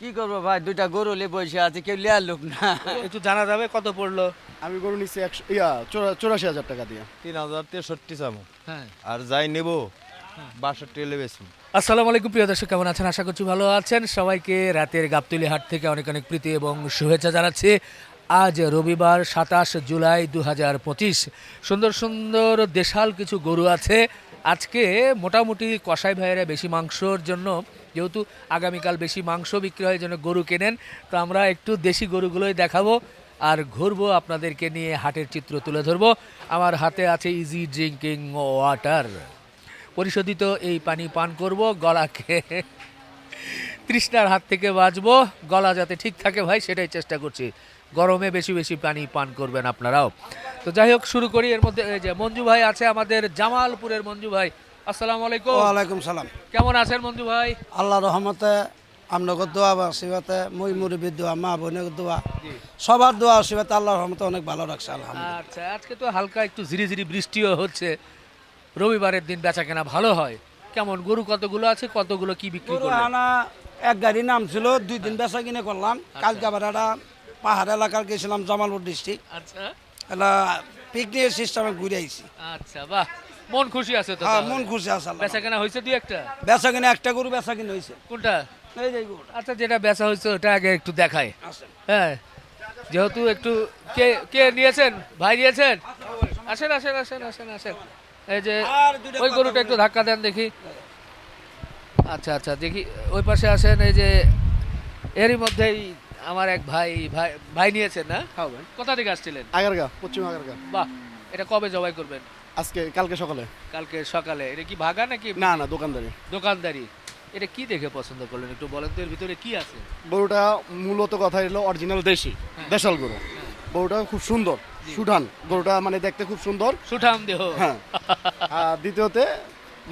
কি করব ভাই? দুইটা গরু নিয়ে বসে আছে কেউ লিয়ার লোক না। একটু জানা যাবে কত পড়ল? আমি গরু নিচ্ছি একশো ইয়া চৌরাশি হাজার টাকা দিয়ে। তিন হাজার তেষট্টি চামো। হ্যাঁ। আর যাই নেব বাষট্টি এলে বেশি আসসালামু আলাইকুম প্রিয় দর্শক কেমন আছেন? আশা করছি ভালো আছেন। সবাইকে রাতের গাবতলি হাট থেকে অনেক অনেক প্রীতি এবং শুভেচ্ছা জানাচ্ছি। আজ রবিবার সাতাশ জুলাই দু হাজার পঁচিশ। সুন্দর সুন্দর দেশাল কিছু গরু আছে। আজকে মোটামুটি কসাই ভাইয়েরা বেশি মাংসর জন্য, যেহেতু আগামীকাল বেশি মাংস বিক্রি হয় জন্য গরু কেনেন। তো আমরা একটু দেশি গরুগুলোই দেখাবো আর ঘুরবো আপনাদেরকে নিয়ে হাটের চিত্র তুলে ধরবো। আমার হাতে আছে ইজি ড্রিঙ্কিং ওয়াটার পরিশোধিত এই পানি পান করব, গলাকে তৃষ্ণার হাত থেকে বাঁচবো, গলা যাতে ঠিক থাকে ভাই, সেটাই চেষ্টা করছি। গরমে বেশি বেশি পানি পান করবেন আপনারাও। তো যাই হোক শুরু করি। এর মধ্যে এই যে মঞ্জু ভাই আছে আমাদের জামালপুরের মঞ্জু ভাই। আসসালামু আলাইকুম। ওয়ালাইকুম সালাম। কেমন আছেন মঞ্জু ভাই? আল্লাহ রহমতে আপনাকে দোয়া বা আশীর্বাদে মই মুরব্বীর দোয়া মা বোনের দোয়া সবার দোয়া আশীর্বাদে আল্লাহ রহমতে অনেক ভালো রাখছে আলহামদুলিল্লাহ। আচ্ছা আজকে তো হালকা একটু ঝিরি ঝিরি বৃষ্টিও হচ্ছে। রবিবারের দিন বেচা কেনা ভালো হয়। কেমন গরু কতগুলো আছে? কতগুলো কি বিক্রি করলেন? আনা এক গাড়ি নাম ছিল দুই দিন বেচা কিনে করলাম। কালকে আবার একটা পাহাড় এলাকার গেছিলাম জামালপুর ডিস্ট্রিক্ট আচ্ছা। এটা পিকনিকের সিস্টেমে ঘুরে আইছি। আচ্ছা বাহ। মন খুশি আছে তো হ্যাঁ মন খুশি আছে বেচা কেনা হয়েছে দুই একটা? বেচা কিনে একটা গরু বেচা কিনে হয়েছে। কোনটা? এই যে এই আচ্ছা যেটা বেচা হয়েছে ওটা আগে একটু দেখায় হ্যাঁ যেহেতু একটু কে কে নিয়েছেন? ভাই নিয়েছেন? আসেন আসেন আসেন আসেন আসেন। এই যে ওই গরুটা একটু ধাক্কা দেন দেখি। আচ্ছা আচ্ছা দেখি। ওই পাশে আসেন এই যে এরই মধ্যেই আমার এক ভাই ভাই ভাই নিয়েছেন না? হ্যাঁ ভাই কোথা থেকে আসছিলেন? আগারগা পশ্চিম আগারগা বাহ এটা কবে জবাই করবেন? আজকে কালকে সকালে। কালকে সকালে। এটা কি ভাগা নাকি? না না দোকানদারি। দোকানদারি। এটা কি দেখে পছন্দ করলেন? একটু বলেন তো এর ভিতরে কি আছে? গরুটা মূলত কথা হলো অরিজিনাল দেশি হ্যাঁ। দেশাল গরু। গরুটা খুব সুন্দর সুঠান গরুটা মানে দেখতে খুব সুন্দর। সুঠাম দেহ। হ্যাঁ। আর দ্বিতীয়তে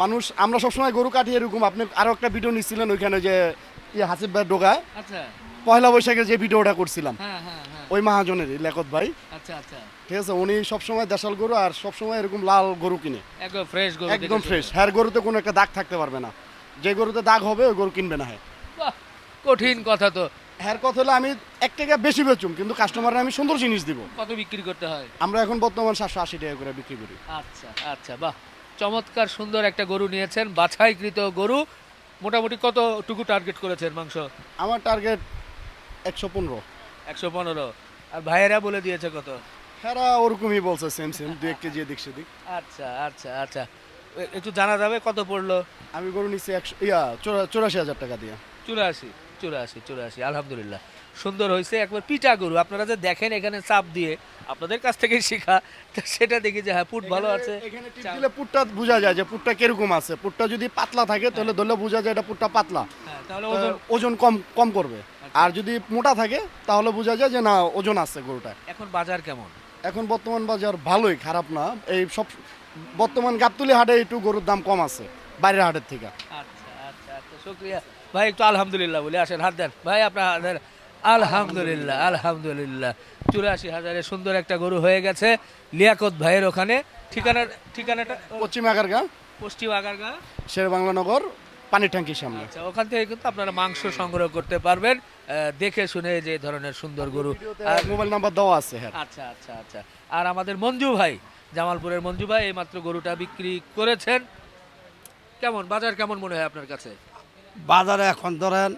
মানুষ আমরা সবসময় গরু কাটি এরকম। আপনি আরও একটা ভিডিও নিচ্ছিলেন ওইখানে যে ইয়ে হাসিব ভাই ডোগায়। আচ্ছা। পয়লা বৈশাখের যে ভিডিওটা করছিলাম হ্যাঁ হ্যাঁ হ্যাঁ। ওই মহাজনের লেখত ভাই। আচ্ছা আচ্ছা। ঠিক আছে উনি সবসময় দেশাল গরু আর সবসময় এরকম লাল গরু কিনে। একদম ফ্রেশ গরু একদম ফ্রেশ হ্যার গরুতে কোনো একটা দাগ থাকতে পারবে না। যে গরুতে দাগ হবে ওই গরু কিনবে না হ্যাঁ। কঠিন কথা তো। হ্যার কথা হলো আমি এক টাকা বেশি বেচুম কিন্তু কাস্টমাররা আমি সুন্দর জিনিস দিব। কত বিক্রি করতে হয়? আমরা এখন বর্তমান সাতশো আশি টাকা করে বিক্রি করি। আচ্ছা আচ্ছা বাহ। চমৎকার সুন্দর একটা গরু নিয়েছেন বাছাইকৃত গরু। মোটামুটি কতটুকু টার্গেট করেছেন মাংস? আমার টার্গেট একশো পনেরো। একশো পনেরো। আর ভাইয়েরা বলে দিয়েছে কত? হ্যাঁ ওরকমই বলছে সেম সেম দু এক কেজি এদিক সেদিক। আচ্ছা আচ্ছা আচ্ছা। একটু জানা যাবে কত পড়ল? আমি গরু নিচ্ছি একশো ইয়া চৌরা- চৌরাশি হাজার টাকা দিয়ে। চুরাশি চুরাশি চুরাশি আলহামদুলিল্লাহ। সুন্দর হয়েছে। একবার পিটা গরু আপনারা যে দেখেন এখানে চাপ দিয়ে আপনাদের কাছ থেকে শেখা সেটা দেখি যে হ্যাঁ পুট ভালো আছে। এখানে টিপ দিলে পুটটা বোঝা যায় যে পুটটা কীরকম আছে। পুটটা যদি পাতলা থাকে তাহলে ধরলে বোঝা যায় এটা পুটটা পাতলা। হ্যাঁ তাহলে ওজন কম কম করবে। আর যদি মোটা থাকে তাহলে বোঝা যায় যে না ওজন আছে গরুটা। এখন বাজার কেমন? এখন বর্তমান বাজার ভালোই খারাপ না। এই সব বর্তমান গাবতলি হাটে একটু গরুর দাম কম আছে বাইরের হাটের থেকে। আচ্ছা আচ্ছা আচ্ছা শুক্রিয়া। ভাই একটু আলহামদুলিল্লাহ বলে আসেন হাত দেন। ভাই আপনার আলহামদুলিল্লাহ আলহামদুলিল্লাহ। চুরাশি হাজারে সুন্দর একটা গরু হয়ে গেছে লিয়াকত ভাইয়ের ওখানে। ঠিকানা ঠিকানাটা পশ্চিম আগারগা। পশ্চিম আগারগা। শের বাংলানগর পানির ট্যাঙ্কির সামনে। আচ্ছা ওখান থেকে কিন্তু আপনারা মাংস সংগ্রহ করতে পারবেন। দেখে শুনে যে ধরনের সুন্দর গরু। আর মোবাইল নাম্বার দেওয়া আছে হ্যাঁ। আচ্ছা আচ্ছা আচ্ছা। আর আমাদের মঞ্জু ভাই জামালপুরের মঞ্জু ভাই এইমাত্র গরুটা বিক্রি করেছেন। কেমন বাজার কেমন মনে হয় আপনার কাছে? বাজারে এখন ধরেন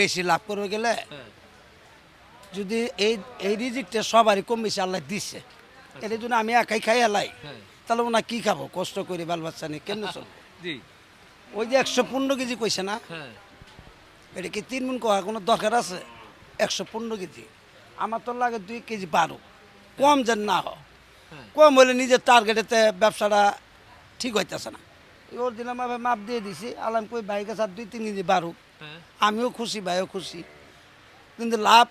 বেশি লাভ করবে গেলে হ্যাঁ। যদি এই এই রিজিকটা সবারই কম বেশি আল্লাহ দিচ্ছে এটা যদি আমি একাই খাই এলাই। হ্যাঁ। তাহলে ওনা কি খাব? কষ্ট করে বাল বাচ্চা নিয়ে কেন চল জি। ওই যে একশো পনেরো কেজি কইছে না? হ্যাঁ। এটা কি তিন মন কোয়া কোনো দরকার আছে? একশো পনেরো কেজি। আমার তো লাগে দুই কেজি বারো কম যেন না হয়। হ্যাঁ। কম হলে নিজের টার্গেটেতে ব্যবসাটা ঠিক হইতেছে না। ওর দিলাম আমি মাপ দিয়ে দিছি। আলাম কই বাইক আছে দুই তিন কেজি বারো আমিও খুশি ভাইও খুশি। কিন্তু লাভ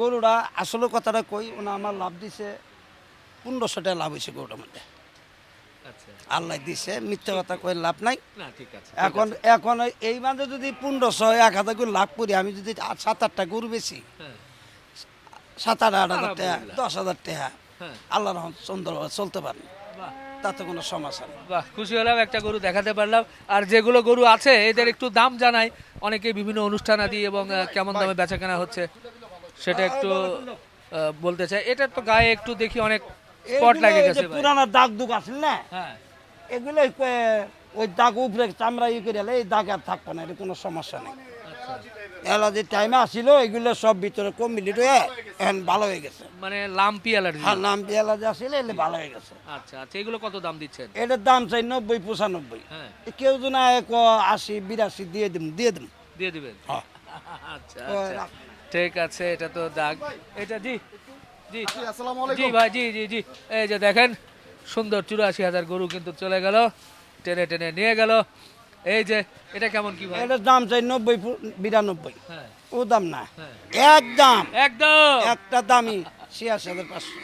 গরুটা আসলে কথাটা কই ওনা আমার লাভ দিছে পনেরোশো টাকা লাভ হয়েছে গরুটার মধ্যে। আচ্ছা। আল্লাহ দিছে মিথ্যা কথা কই লাভ নাই। এখন এখন এই মাঝে যদি পনেরোশো এক হাজার করে লাভ করি আমি যদি সাত আটটা গরু বেশি হ্যাঁ। সাত আট আট হাজার টাকা দশ হাজার টাকা হ্যাঁ। আল্লাহ রহম সুন্দরভাবে চলতে পারেন তাতে কোনো সমস্যা নেই। বাহ খুশি হলাম একটা গরু দেখাতে পারলাম। আর যেগুলো গরু আছে এদের একটু দাম জানাই। অনেকে বিভিন্ন অনুষ্ঠান আদি এবং কেমন দামে বেচা কেনা হচ্ছে। সেটা একটু বলতে চাই। এটা তো গায়ে একটু দেখি অনেক স্পট লাগে গেছে ভাই। পুরানা দাগ দুগ আছে না? হ্যাঁ। এগুলো ওই দাগ উপরে চামড়া ই করে এই দাগ আর থাকবে না এটা কোনো সমস্যা নেই। এলা যে টাইমে আসিল এগুলো সব ভিতরে কমপ্লিট হয়ে এখন ভালো হয়ে গেছে। মানে লাম্পি অ্যালার্জি আর নাম পেয়ালা যে আসিল এলে ভালো হয়ে গেছে। আচ্ছা আচ্ছা এগুলো কত দাম দিচ্ছেন? এটার দাম চাই নব্বই পঁচানব্বই। হ্যাঁ। কেউ যদি এক আশি বিরাশি দিয়ে দিম দিয়ে দিম। দিয়ে দিবেন? হ্যাঁ। আচ্ছা আচ্ছা। ঠিক আছে এটা তো দাগ। এটা জি জি। আসসালামু জি ভাই জি জি জি। এই যে দেখেন সুন্দর চুরাশি হাজার গরু কিন্তু চলে গেল টেনে টেনে নিয়ে গেল। এই যে এটা কেমন কি ভাই? এটার দাম চাই নব্বই বিরানব্বই। হ্যাঁ। ও দাম না। হ্যাঁ। এক দাম। একদম। একটা দামি ছিয়াশি হাজার পাঁচশো।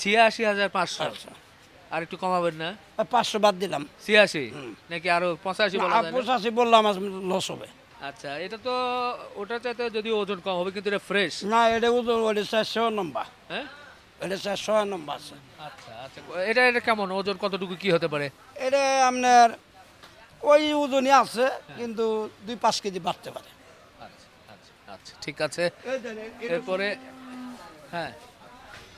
ছিয়াশি হাজার পাঁচশো। আর একটু কমাবেন না? পাঁচশো বাদ দিলাম। ছিয়াশি? নাকি আরও পঁচাশি পঁচাশি বললাম লস হবে। আচ্ছা এটা তো ওটার চাইতে যদি ওজন কম হবে কিন্তু এটা ফ্রেশ না এটা ওজন ওটা চারশো নম্বর। হ্যাঁ? এটা চারশো নম্বর আছে। আচ্ছা আচ্ছা এটা এটা কেমন? ওজন কতটুকু কি হতে পারে? এটা আপনার ওই ওজনই আছে কিন্তু দুই পাঁচ কেজি বাড়তে পারে। আচ্ছা আচ্ছা আচ্ছা ঠিক আছে। এরপরে হ্যাঁ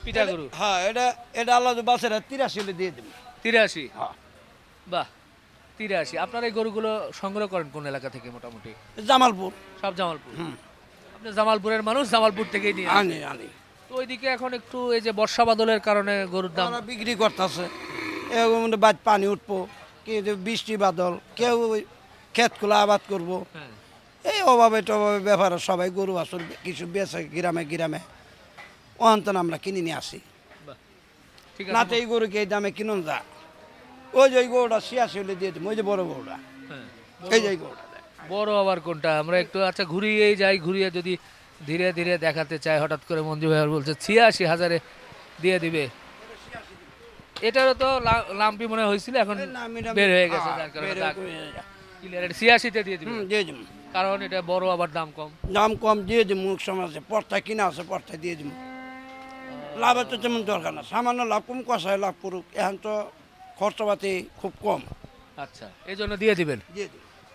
পিঠা গরু। হ্যাঁ এটা এটা আল্লাহ বাসের তিরাশি দিয়ে দেবে। তিরাশি? হ্যাঁ। বাহ তিরাশি আপনার এই গরুগুলো সংগ্রহ করেন কোন এলাকা থেকে মোটামুটি? জামালপুর। সব জামালপুর? আপনি জামালপুরের মানুষ জামালপুর থেকেই নিয়ে আসেন। আনি আনি। তো ওইদিকে এখন একটু এই যে বর্ষা বাদলের কারণে গরুর দাম বিক্রি করতেছে। এরকম বাদ পানি উঠবো কেউ বৃষ্টি বাদল কেউ ক্ষেতগুলো আবাদ করব। হ্যাঁ। এই অভাবে টভাবে ব্যাপারে সবাই গরু আসল কিছু বেছে গ্রামে গ্রামে। অন্তন আমরা কিনে নিয়ে আসি। ঠিক না তো এই গরুকে এই দামে কিনুন যা। ওই যে গরুটা ছিয়াশি হলে দিয়ে ওই যে বড় গরুটা। হ্যাঁ এই যে গরুটা বড় আবার কোনটা? আমরা একটু আচ্ছা ঘুরিয়েই যাই ঘুরিয়ে যদি ধীরে ধীরে দেখাতে চাই হঠাৎ করে মঞ্জু ভাই বলছে ছিয়াশি হাজারে দিয়ে দিবে। এটারও তো লাম্পি মনে হয়েছিল এখন বের হয়ে গেছে যার কারণে ছিয়াশিতে দিয়ে দিবে। দিয়ে দিব। কারণ এটা বড় আবার দাম কম। দাম কম দিয়ে দিব মুখ সমাজে পর্তা কিনা আছে পর্তা দিয়ে দিব। লাভের তো তেমন দরকার না। সামান্য লাভ কম কষায় লাভ করুক এখন তো খরচপাতি খুব কম। আচ্ছা এই জন্য দিয়ে দিবেন?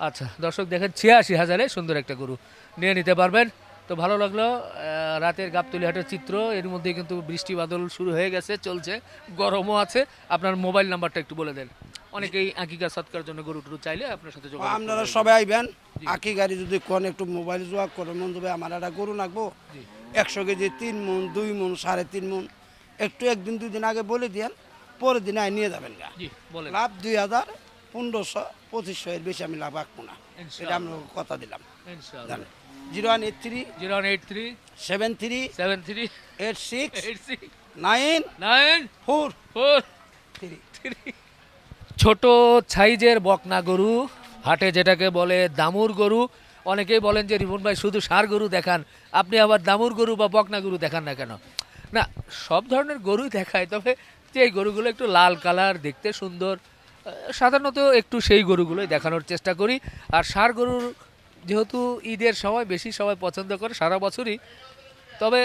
আচ্ছা দর্শক দেখেন ছিয়াশি হাজারে সুন্দর একটা গরু নিয়ে নিতে পারবেন। তো ভালো লাগল রাতের গাবতলি হাটের চিত্র এর মধ্যে কিন্তু বৃষ্টি বাদল শুরু হয়ে গেছে চলছে গরমও আছে। আপনার মোবাইল নাম্বারটা একটু বলে দেন। অনেকেই আকিকা সৎকার জন্য গরু টরু চাইলে আপনার সাথে যোগাযোগ আপনারা সবাই আইবেন। আকি গাড়ি যদি কোন একটু মোবাইল জোয়া করে মন দেবে আমার একটা গরু নাকবো একশো কেজি তিন মন দুই মন সাড়ে তিন মন। একটু একদিন দুই দিন আগে বলে দিয়েন। পরের দিন আই নিয়ে যাবেন গা। লাভ দুই হাজার পনেরোশো পঁচিশশো এর বেশি আমি লাভ রাখব না। এটা আমরা কথা দিলাম। Zero one eight three zero one eight three seven three seven three eight six eight six nine nine four four three. Three. ছোট সাইজের বকনা গরু হাটে যেটাকে বলে দামুর গরু অনেকেই বলেন যে রিপন ভাই শুধু সার গরু দেখান। আপনি আবার দামুর গরু বা বকনা গরু দেখান না কেন? না সব ধরনের গরুই দেখায় তবে যে এই গরুগুলো একটু লাল কালার দেখতে সুন্দর সাধারণত একটু সেই গরুগুলোই দেখানোর চেষ্টা করি। আর সার গরুর যেহেতু ঈদের সময় বেশি সবাই পছন্দ করে সারা বছরই তবে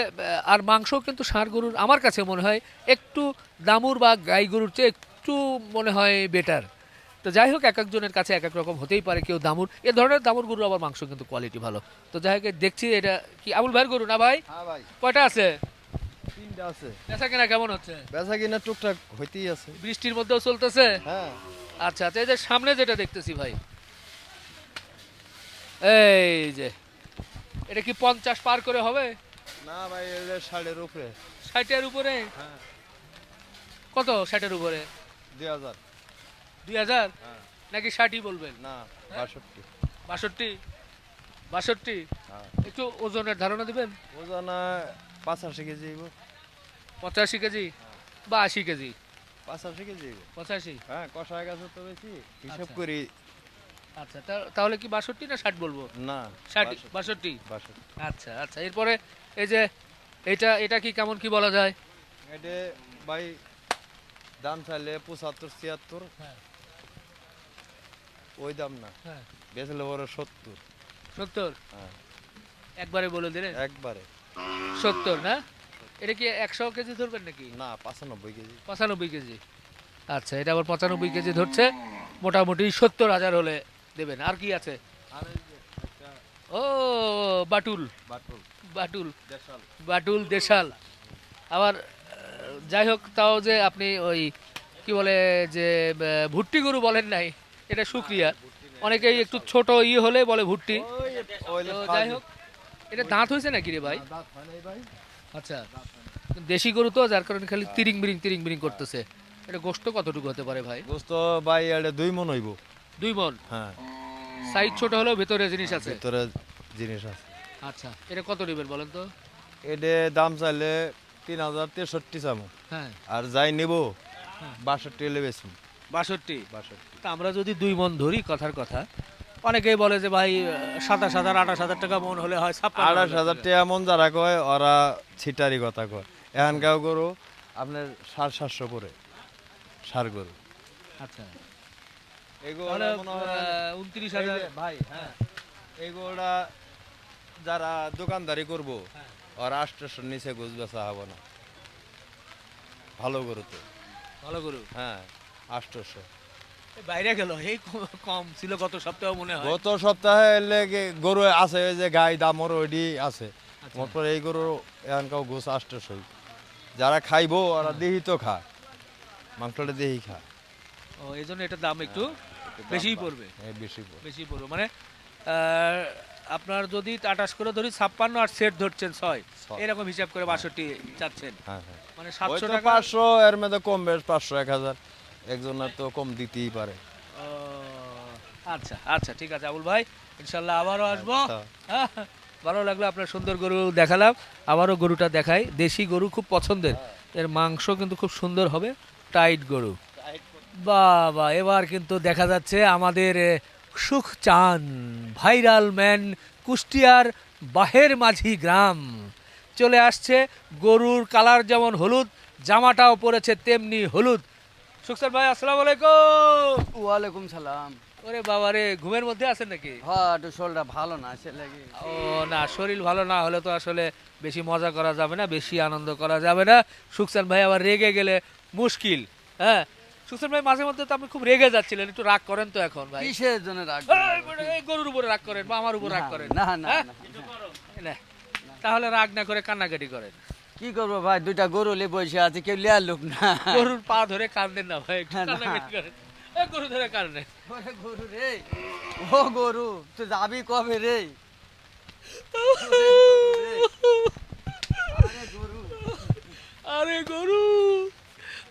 আর মাংস কিন্তু ষাঁড় গরুর আমার কাছে মনে হয় একটু দামুর বা গাই গরুর চেয়ে একটু মনে হয় বেটার। তো যাই হোক এক একজনের কাছে এক এক রকম হতেই পারে কেউ দামুর। এ ধরনের দামুর গরু আবার মাংস কিন্তু কোয়ালিটি ভালো। তো যাই হোক দেখছি এটা কি আবুল ভাইয়ের গরু না ভাই? হ্যাঁ ভাই। কয়টা আছে? তিনটা আছে। বেচা কেনা কেমন হচ্ছে? বেচা কিনা টুকটাক হইতেই আছে। বৃষ্টির মধ্যেও চলতেছে? হ্যাঁ। আচ্ছা আচ্ছা এই যে সামনে যেটা দেখতেছি ভাই এই যে এটা কি পঞ্চাশ পার করে হবে? না ভাই এটা ষাটের উপরে। ষাটের উপরে? হ্যাঁ। কত ষাটের উপরে? দুই হাজার। দুই হাজার? হ্যাঁ। নাকি ষাটই বলবেন? না বাষট্টি। বাষট্টি? বাষট্টি? হ্যাঁ। একটু ওজনের ধারণা দিবেন? ওজন পাঁচাশি কেজি পঁচাশি কেজি? বা আশি কেজি। পাঁচাশি কেজি। পঁচাশি? হ্যাঁ কষায় গেছে তো বেশি। হিসাব আচ্ছা। করি। আচ্ছা তাহলে কি বাষট্টি না ষাট বলব? না ষাট বাষট্টি। আচ্ছা আচ্ছা এরপরে এই যে এটা এটা কি কেমন কি বলা যায়? এটা ভাই দাম চাইলে পঁচাত্তর ছিয়াত্তর। হ্যাঁ। ওই দাম না। হ্যাঁ। বেচলে বড় সত্তর। সত্তর? হ্যাঁ। একবারে বলে দিলে একবারে। সত্তর না? এটা কি একশো কেজি ধরবেন নাকি? না পাঁচানব্বই কেজি। পঁচানব্বই কেজি। আচ্ছা এটা আবার পঁচানব্বই কেজি ধরছে। মোটামুটি সত্তর হাজার হলে দেবেন। আর কি আছে? ও বাটুল। বাটুল। বাটুল। দেশাল। বাটুল দেশাল। আবার যাই হোক তাও যে আপনি ওই কি বলে যে ভুট্টি গরু বলেন নাই এটা শুক্রিয়া অনেকেই একটু ছোট ইয়ে হলে বলে ভুট্টি। যাই হোক এটা দাঁত হয়েছে নাকি রে ভাই। আচ্ছা দেশি গরু তো যার কারণে খালি তিরিং বিরিং তিরিং বিরিং করতেছে। এটা গোস্ত কতটুকু হতে পারে ভাই? গোস্ত ভাই এটা দুই মন হইব। দুই মন? হ্যাঁ। সাইজ ছোট হলেও ভেতরে জিনিস আছে? ভিতরে জিনিস আছে। আচ্ছা এটা কত নেবেন বলেন তো? এটা দাম চাইলে তিন হাজার তেষট্টি চামো। হ্যাঁ। আর যাই নিব বাষট্টি হলে বেশি বাষট্টি? বাষট্টি। তা আমরা যদি দুই মন ধরি কথার কথা অনেকেই বলে যে ভাই সাতাশ হাজার আঠাশ হাজার টাকা মন হলে হয় আঠাশ হাজার টাকা। মন যারা কয় ওরা ছিটারি কথা কয়। এখানকার গরু আপনার সাড়ে সাতশো করে সার গরু। আচ্ছা। এগুলো হয় উনত্রিশ হাজার ভাই হ্যাঁ। এইগুলা যারা দোকানদারি করব ওরা আষ্টশোর নিচে গোছ বেচা হবে না। ভালো গরু তো। ভালো গরু? হ্যাঁ আষ্টশো। বাইরে গেল এই কম ছিল গত সপ্তাহে মনে হয়। গত সপ্তাহে গরু আছে যে গাই দামর ওইডি আছে। আচ্ছা। এই গরু এখানকার যারা খাইবো ওরা দেহি তো খায় মাংসটা দেহি খায়। ও এই জন্য এটার দাম একটু বেশিই পড়বে। এই বেশি। বেশি পড়বে। মানে আপনার যদি আটাশ করে ধরি ছাপ্পান্ন আর সেট ধরছেন ছয়। এরকম হিসাব করে বাষট্টি চাচ্ছেন। হ্যাঁ হ্যাঁ। মানে সাতশো টাকা পাঁচশো এর মধ্যে কম বেশ পাঁচশো এক হাজার। একজনের তো কম দিতেই পারে। আচ্ছা আচ্ছা ঠিক আছে আবুল ভাই ইনশাল্লাহ আবারও আসব। আচ্ছা। হ্যাঁ, ভালো লাগল আপনার সুন্দর গরু দেখালাম। আবারও গরুটা দেখাই। দেশি গরু খুব পছন্দের। এর মাংস কিন্তু খুব সুন্দর হবে। টাইট গরু। বাবা এবার কিন্তু দেখা যাচ্ছে আমাদের সুখ চান ভাইরাল ম্যান কুষ্টিয়ার বাহের মাঝি গ্রাম। চলে আসছে গরুর কালার যেমন হলুদ জামাটাও পরেছে তেমনি হলুদ। সুখসান ভাই আসসালামু আলাইকুম। ওয়ালাইকুম সালাম। ওরে বাবা রে ঘুমের মধ্যে আছেন নাকি? হ্যাঁ একটু শরীরটা ভালো না সে লাগে। ও না শরীর ভালো না হলে তো আসলে বেশি মজা করা যাবে না বেশি আনন্দ করা যাবে না। সুখসান ভাই আবার রেগে গেলে মুশকিল হ্যাঁ? সুখসান ভাই মাঝে মধ্যে তো আপনি খুব রেগে যাচ্ছিলেন একটু রাগ করেন তো এখন ভাই। কিসের জন্য রাখ এই, গরুর উপরে রাগ করেন বা আমার উপর রাগ করেন না না হ্যাঁ? না। না। তাহলে রাগ না করে কান্নাকাটি করেন। কি করব ভাই? দুইটা গরু লে বসে আছে কেউ লিয়ার লোক না। গরুর পা ধরে কান্দেন না ভাই গরু ধরে কান্দেন ওরে গরু রে ও গরু তুই যাবি কবে রে? আরে গরু। আরে গরু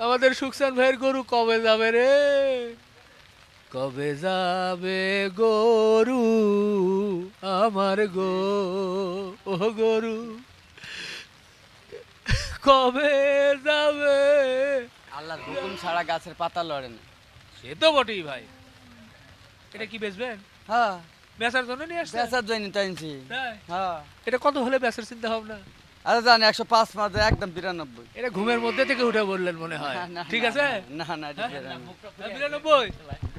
আমাদের সুখসান ভাইয়ের গরু কবে যাবে রে? কবে যাবে গরু আমার গো ও গরু? কবে যাবে? আল্লাহর হুকুম ছাড়া গাছের পাতা লড়ে না। সে তো বটেই ভাই। এটা কি বেচবেন? হ্যাঁ। বেচার জন্য নিয়ে আসছেন? বেচার জন্য টাইনছি? হ্যাঁ। এটা কত হলে বেচার চিন্তা ভাবনা? আরে জান একশো পাঁচ মাঝে একদম বিরানব্বই। এটা ঘুমের মধ্যে থেকে উঠে বললেন মনে হয়। ঠিক আছে? না না বিরানব্বই।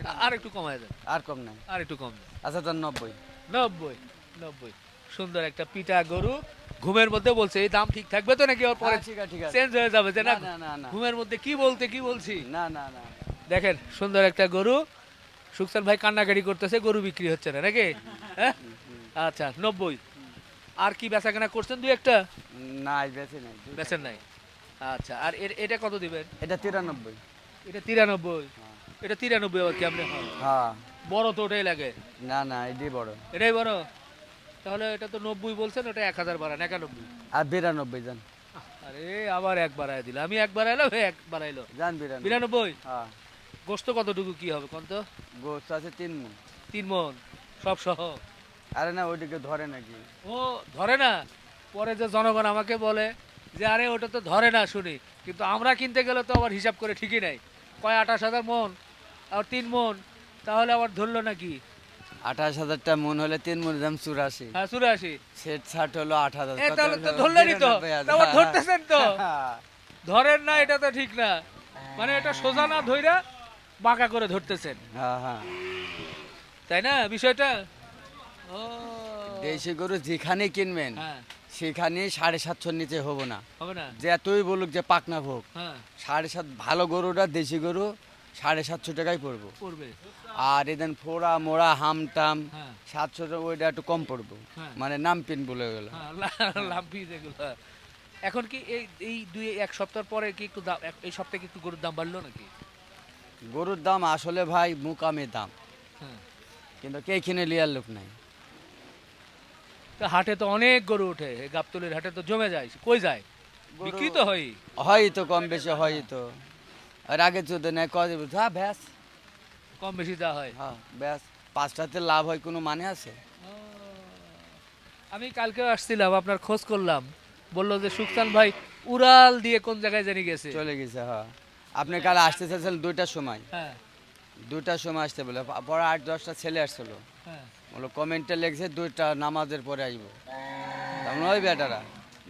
হ্যাঁ, আর একটু কমায় দেন। আর কম নাই। আর একটু কম আচ্ছা তার নব্বই। নব্বই নব্বই। সুন্দর একটা পিটা গরু। ঘুমের মধ্যে বলছে এই দাম ঠিক থাকবে তো নাকি ওর পরে? হ্যাঁ, চেঞ্জ হয়ে যাবে যে না। ঘুমের মধ্যে কি বলতে কি বলছি? না না না। দেখেন সুন্দর একটা গরু। সুখসান ভাই কান্নাকাটি করতেছে গরু বিক্রি হচ্ছে না নাকি? হ্যাঁ? আচ্ছা নব্বই। আর কি বেচা কেনা করছেন দুই একটা? নাই বেশি নাই বেচেন নাই। আচ্ছা আর এর- এটা কত দিবেন? এটা তিরানব্বই। এটা তিরানব্বই। এটা তিরানব্বই আবার কেমনে হয়? হ্যাঁ। বড় তো ওটাই লাগে। না না এটাই বড়। এটাই বড়? তাহলে এটা তো নব্বই বলছেন ওটা এক হাজার বাড়ান একানব্বই। আর বিরানব্বই জান। আরে আবার এক বাড়ায় দিল। আমি এক বাড়াইলাম হে এক বাড়াইলো। জান বিরানব্বই। বিরানব্বই? হ্যাঁ। গোস্ত কতটুকু কি হবে কত গোস্ত আছে তিন মন। তিন মন সব সহ। আরে না ওইদিকে ধরে নাকি। ও ধরে না? পরে যে জনগণ আমাকে বলে যে আরে ওটা তো ধরে না শুনি। কিন্তু আমরা কিনতে গেলে তো আবার হিসাব করে ঠিকই নাই। কয় আঠাশ হাজার মন আর তিন মন তাহলে আবার ধরলো নাকি? আঠাশ হাজারটা মন হলে তিন মন দাম চুরাশি। হ্যাঁ চুরাশি। সেট ষাট হলো আট হাজার। তাহলে তো? তো। ধরতেছেন তো। হ্যাঁ। ধরেন না এটা তো ঠিক না। মানে এটা সোজা না ধইরা বাঁকা করে ধরতেছেন। হ্যাঁ হ্যাঁ। তাই না বিষয়টা? ও। দেশি গরু যেখানে কিনবেন হ্যাঁ। সেখানে সাড়ে সাতশোর নিচে হব না। হবে না। যে এতই বলুক যে পাকনা ভোগ হ্যাঁ। সাড়ে সাত ভালো গরুটা দেশি গরু সাড়ে সাতশো টাকায় পড়ব। পড়বে। আর এদিন ফোড়া মোড়া হাম টাম হ্যাঁ। সাতশো টাকা ওইটা একটু কম পড়ব। হ্যাঁ। মানে নাম পিন বলে গেল। হ্যাঁ এখন কি এই এই দুই এক সপ্তাহ পরে কি একটু দাম এই সপ্তাহে কি একটু গরুর দাম বাড়লো নাকি? গরুর দাম আসলে ভাই মুকামে দাম। কিন্তু কে কিনে লিয়ার লোক নাই। তো হাটে তো অনেক গরু ওঠে গাবতলির হাটে তো জমে যায় কই যায়? বিক্রি তো হয় হয় তো কম বেশি হয় তো। আর আগে চোদ্দ নেয় কয় হ্যাঁ ব্যাস। কম বেশি যা হয়। হ্যাঁ ব্যাস। পাঁচটাতে লাভ হয় কোনো মানে আছে? আমি কালকেও আসছিলাম আপনার খোঁজ করলাম। বলল যে সুকসান ভাই উড়াল দিয়ে কোন জায়গায় জানি গেছে। চলে গেছে হ্যাঁ। আপনি কাল আসতে চাইছিলেন দুইটার সময়। হ্যাঁ। দুইটার সময় আসতে বলে পরে আট দশটা ছেলে আসছিল। হ্যাঁ। বলো কমেন্টে লেগেছে দুইটা নামাজের পরে আসব তেমন ওই বেটারা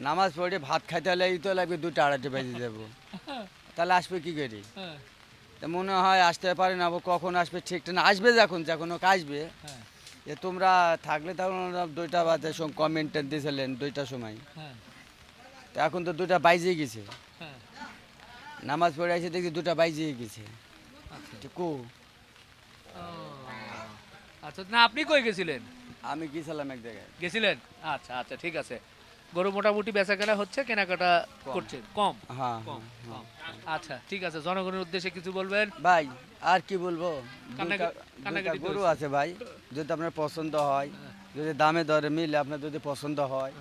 নামাজ পড়ে ভাত খাইতে হলে এই তো লাগবে দুইটা আড়াইটে বেজে যাব। তাহলে আসবে কি করি? হ্যাঁ। তা মনে হয় আসতে পারে না কখন আসবে ঠিক না আসবে যখন যখন ওকে আসবে। হ্যাঁ। যে তোমরা থাকলে তখন দুইটা বাজে কমেন্টে দিয়েছিলেন দুইটার সময়। হ্যাঁ। তো এখন তো দুটা বাইজে গেছে। হ্যাঁ। নামাজ পড়ে এসে দেখি দুটা বাইজে গেছে। আচ্ছা। কো? আচ্ছা না আপনি কই গেছিলেন? আমি গেছিলাম এক জায়গায়। গেছিলেন? আচ্ছা আচ্ছা ঠিক আছে। গরু মোটামুটি বেচা কেনা হচ্ছে কেনাকাটা করছে। কম? হ্যাঁ কম কম। আচ্ছা ঠিক আছে জনগণের উদ্দেশ্যে কিছু বলবেন? ভাই আর কি বলব? গরু আছে ভাই যদি আপনার পছন্দ হয় যদি দামে দরে মিলে আপনার যদি পছন্দ হয়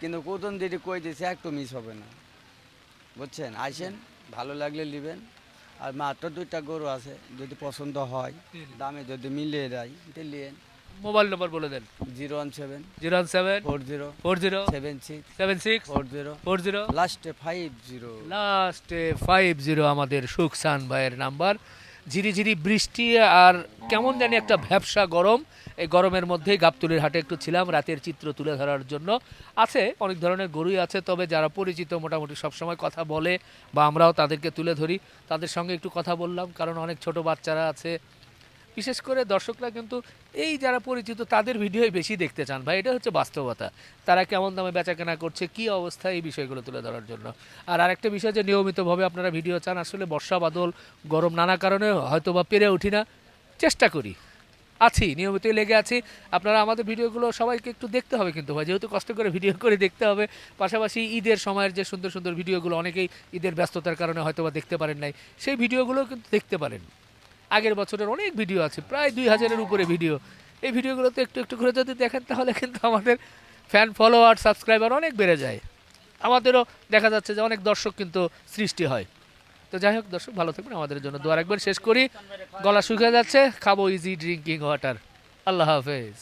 কিন্তু কোতন দিদি কই দিয়েছে একটু মিস হবে না। বুঝছেন? আইসেন ভালো লাগলে নেবেন আর মাত্র দুইটা গরু আছে যদি পছন্দ হয় দামে যদি মিলিয়ে দেয় দিলেন মোবাইল নম্বর বলে দেন। Zero one seven zero one seven four zero four zero seven six seven six four zero four zero. লাস্টে ফাইভ জিরো। লাস্টে ফাইভ জিরো আমাদের সুখসান ভাইয়ের নাম্বার। ঝিরি ঝিরি বৃষ্টি আর কেমন জানি একটা ভ্যাবসা গরম। এই গরমের মধ্যেই গাবতুলির হাটে একটু ছিলাম রাতের চিত্র তুলে ধরার জন্য। আছে অনেক ধরনের গরুই আছে তবে যারা পরিচিত মোটামুটি সবসময় কথা বলে বা আমরাও তাদেরকে তুলে ধরি। তাদের সঙ্গে একটু কথা বললাম কারণ অনেক ছোট বাচ্চারা আছে বিশেষ করে দর্শকরা কিন্তু এই যারা পরিচিত, তাদের ভিডিওই বেশি দেখতে চান। ভাই, এটা হচ্ছে বাস্তবতা। তারা কেমন দামে বেচা কেনা করছে, কি অবস্থা, এই বিষয়গুলো তুলে ধরার জন্য। আর আরেকটা বিষয় যে নিয়মিতভাবে আপনারা ভিডিও চান, আসলে বর্ষা বাদল, গরম নানা কারণে হয়তো বা পেরে উঠি না। চেষ্টা করি। আছি, নিয়মিতই লেগে আছি। আপনারা আমাদের ভিডিওগুলো সবাইকে একটু দেখতে হবে কিন্তু ভাই, যেহেতু কষ্ট করে ভিডিও করে দেখতে হবে। পাশাপাশি ঈদের সময়ের যে সুন্দর সুন্দর ভিডিওগুলো, অনেকেই ঈদের ব্যস্ততার কারণে হয়তো বা দেখতে পারেন নাই। সেই ভিডিওগুলো কিন্তু দেখতে পারেন। আগের বছরের অনেক ভিডিও আছে, প্রায় দুই হাজারের উপরে ভিডিও। এই ভিডিওগুলোতে একটু একটু করে যদি দেখেন, তাহলে কিন্তু আমাদের ফ্যান ফলোয়ার সাবস্ক্রাইবার অনেক বেড়ে যায়। আমাদেরও দেখা যাচ্ছে যে অনেক দর্শক কিন্তু সৃষ্টি হয়। তো যাই হোক, দর্শক ভালো থাকবেন, আমাদের জন্য দোয়া একবার শেষ করি, গলা শুকিয়ে যাচ্ছে, খাব ইজি ড্রিঙ্কিং ওয়াটার আল্লাহ হাফেজ।